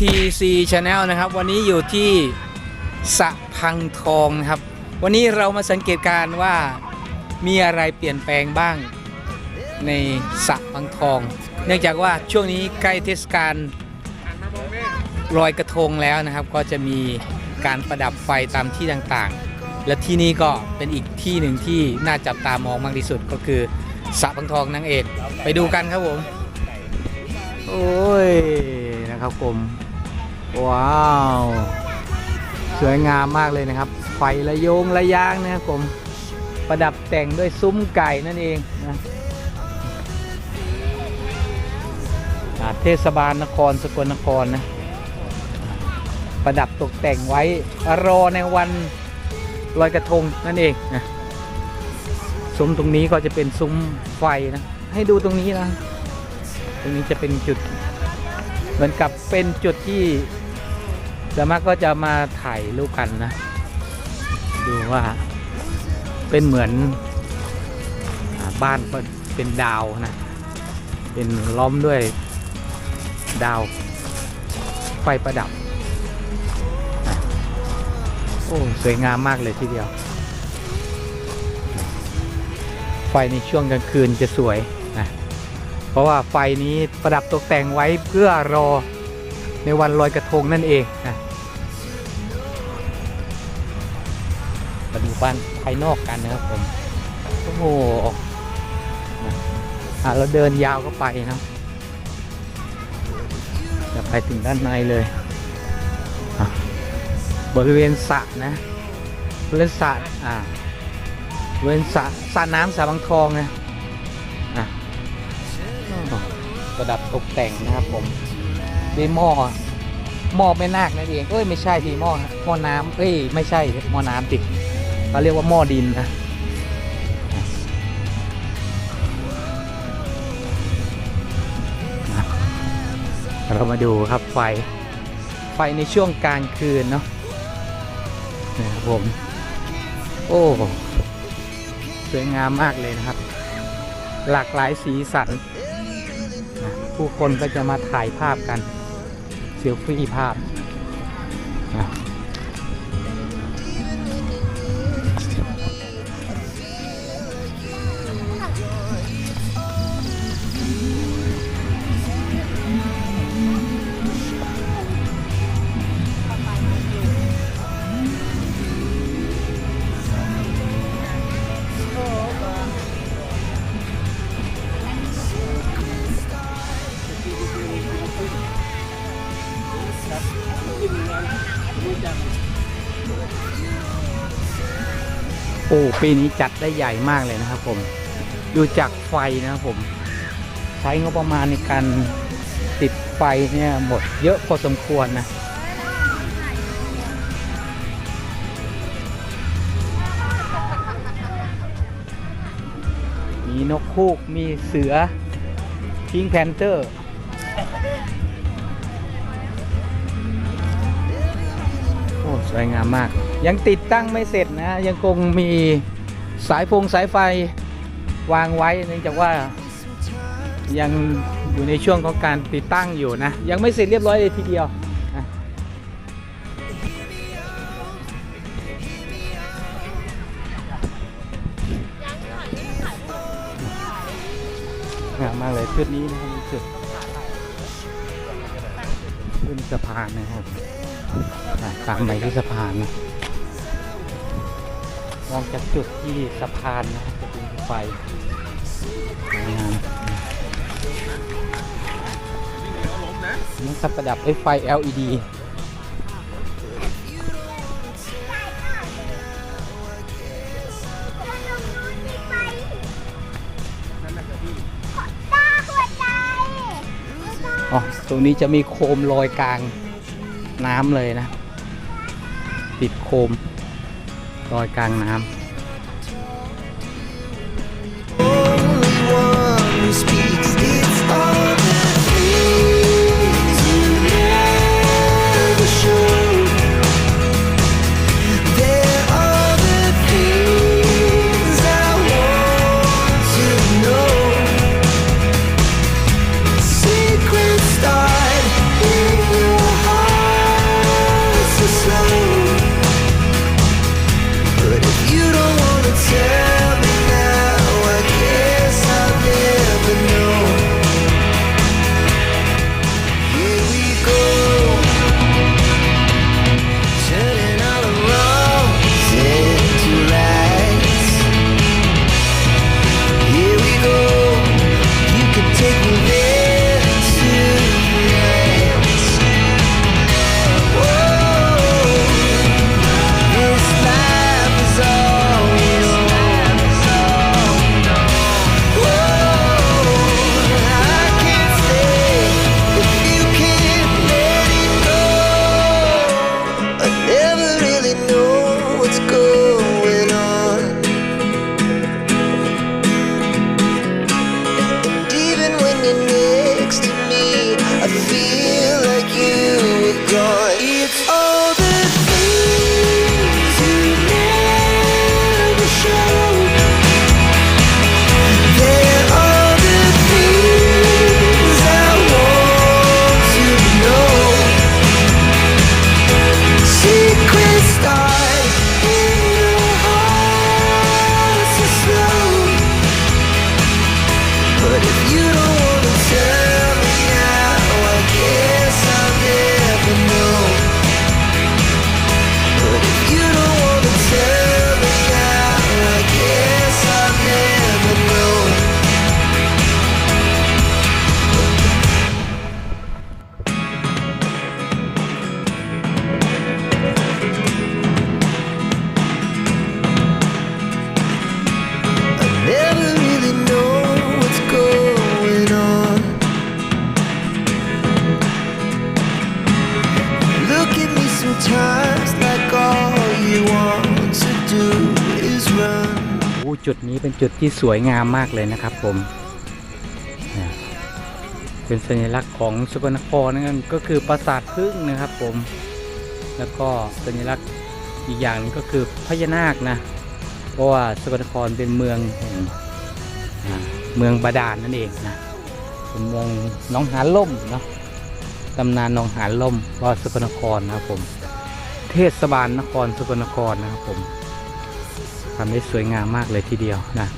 TC Channel นะครับ วันนี้อยู่ที่สะพังทองนะครับ วันนี้เรามาสังเกตการว่ามีอะไรเปลี่ยนแปลงบ้างในสะพังทอง เนื่องจากว่าช่วงนี้ใกล้เทศกาลลอยกระทงแล้วนะครับ ก็จะมีการประดับไฟตามที่ต่างๆ และที่นี่ก็เป็นอีกที่หนึ่งที่น่าจับตามองมากที่สุดก็คือสะพังทองนางเอกไปดูกันครับผม โอ้ยนะครับผม ว้าว สวยงามมากเลยนะครับ ไฟระโยงระยางนะครับผม ประดับแต่งด้วยซุ้มไก่นั่นเองนะเทศบาลนครสกลนครนะ ประดับตกแต่งไว้รอในวันลอยกระทงนั่นเองนะซุ้มตรงนี้ก็จะเป็นซุ้มไฟนะ ให้ดูตรงนี้นะ ตรงนี้จะเป็นจุด เหมือนกับเป็นจุดที่ สามารถก็จะมาถ่ายรูปกันนะ ดูว่าเป็นเหมือนอบ้านเป็นดาวนะ เป็นล้อมด้วยดาวไฟประดับ โอ้ สวยงามมากเลยทีเดียว ไฟในช่วงกลางคืนจะสวยนะ เพราะว่าไฟนี้ประดับตกแต่งไว้เพื่อรอ ในวันลอยกระทงนั่นเองนะมาดูบ้านภายนอกกันนะครับผมโอ้โหอะเราเดินยาวเข้าไปนะจะไปถึงด้านในเลย บริเวณสระนะบริเวณสระอ่าบริเวณสระสระน้ำสระบางทองนะอะประดับตกแต่งนะครับผม ด้วยหม้อหม้อแม่นาคนั่นเองเอ้ยไม่ใช่ทีหม้อหม้อน้ำเอ้ยไม่ใช่หม้อน้ำติเขาเรียกว่าหม้อดินนะเรามาดูครับไฟไฟในช่วงกลางคืนเนาะนะครับผม โอ้สวยงามมากเลยนะครับ หลากหลายสีสัน ผู้คนก็จะมาถ่ายภาพกัน เซลฟี่ภาพนะ โอ้ปีนี้จัดได้ใหญ่มากเลยนะครับ ผมดูจากไฟนะครับผม ใช้งบประมาณในการติดไฟเนี่ยหมดเยอะพอสมควรนะมีนกคูกมีเสือพิงแพนเตอร์ สวยงามมาก ยังติดตั้งไม่เสร็จนะยังคงมีสายฟงสายไฟวางไว้เนื่องจากว่ายังอยู่ในช่วงของการติดตั้งอยู่นะ ยังไม่เสร็จเรียบร้อยเลยทีเดียวงามมากเลยจุดนี้นะครับจุดขึ้นสะพานนะครับอะ ตามไปที่สะพานนะมองจากจุดที่สะพานนะครับจะเป็นไฟสวยงามนี่ครับประดับด้วยไฟ LED อ๋อ ตรงนี้จะมีโคมลอยกลาง น้ำเลยนะ ติดโคมลอยกลางน้ำ จุดนี้เป็นจุดที่สวยงามมากเลยนะครับผม เป็นสัญลักษณ์ของสกลนครนั่นก็คือปราสาทพึ่งนะครับผม แล้วก็สัญลักษณ์อีกอย่างนึงก็คือพญานาคนะ เพราะว่าสกลนครเป็นเมืองเมืองบาดาลนนั่นเองนะ เป็นเมืองหนองหานล่มเนาะตำนานหนองหานล่มก็สกลนครนะครับผม เทศบาลนครสกลนครนะครับผม ทำได้สวยงามมากเลยทีเดียวนะ